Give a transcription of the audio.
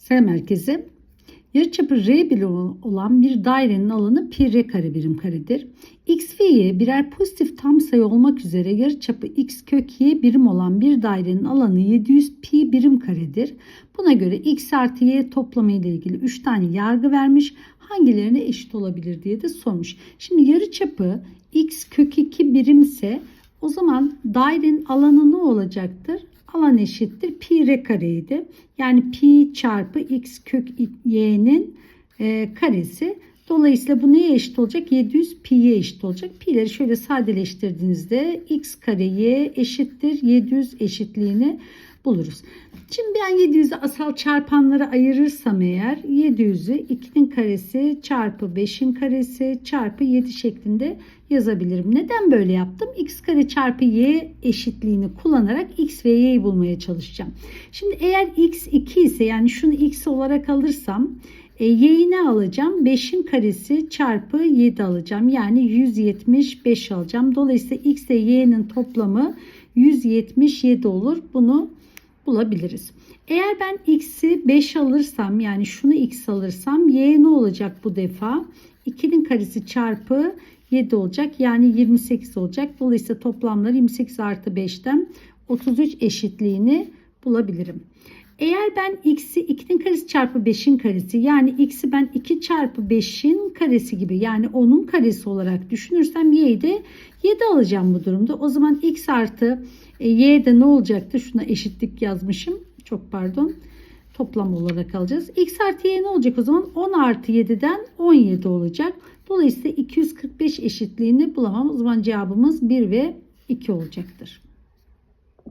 Selam herkese. Yarıçapı R bile olan bir dairenin alanı pi r kare birim karedir. X ve Y birer pozitif tam sayı olmak üzere yarıçapı x kök y birim olan bir dairenin alanı 700 pi birim karedir. Buna göre x artı y toplamı ile ilgili 3 tane yargı vermiş. Hangilerine eşit olabilir diye de sormuş. Şimdi yarıçapı x kök 2 birimse o zaman dairenin alanı ne olacaktır? Alan eşittir pi r kareydi. Yani pi çarpı x kök y'nin e, karesi. Dolayısıyla bu neye eşit olacak? 700 pi'ye eşit olacak. Pi'leri şöyle sadeleştirdiğinizde x kare y eşittir 700 eşitliğini buluruz. Şimdi ben 700'ü asal çarpanlara ayırırsam eğer 700'ü 2'nin karesi çarpı 5'in karesi çarpı 7 şeklinde yazabilirim. Neden böyle yaptım? x kare çarpı y eşitliğini kullanarak x ve y'yi bulmaya çalışacağım. Şimdi eğer x 2 ise yani şunu x olarak alırsam e, y'yi alacağım? 5'in karesi çarpı 7 alacağım. Yani 175 alacağım. Dolayısıyla x ile y'nin toplamı 177 olur. Bunu bulabiliriz. Eğer ben x'i 5 alırsam yani şunu x alırsam y ne olacak bu defa? 2'nin karesi çarpı 7 olacak. Yani 28 olacak. Dolayısıyla toplamları 28 artı 5'ten 33 eşitliğini bulabilirim. Eğer ben x'i 2'nin karesi çarpı 5'in karesi yani x'i ben 2 çarpı 5'in karesi gibi yani 10'un karesi olarak düşünürsem y'yi de 7 alacağım bu durumda. O zaman x artı e, y de ne olacaktı? Şuna eşitlik yazmışım. Çok pardon. Toplam olarak alacağız. x artı y ne olacak o zaman? 10 artı 7'den 17 olacak. Dolayısıyla 245 eşitliğini bulamam. O zaman cevabımız 1 ve 2 olacaktır.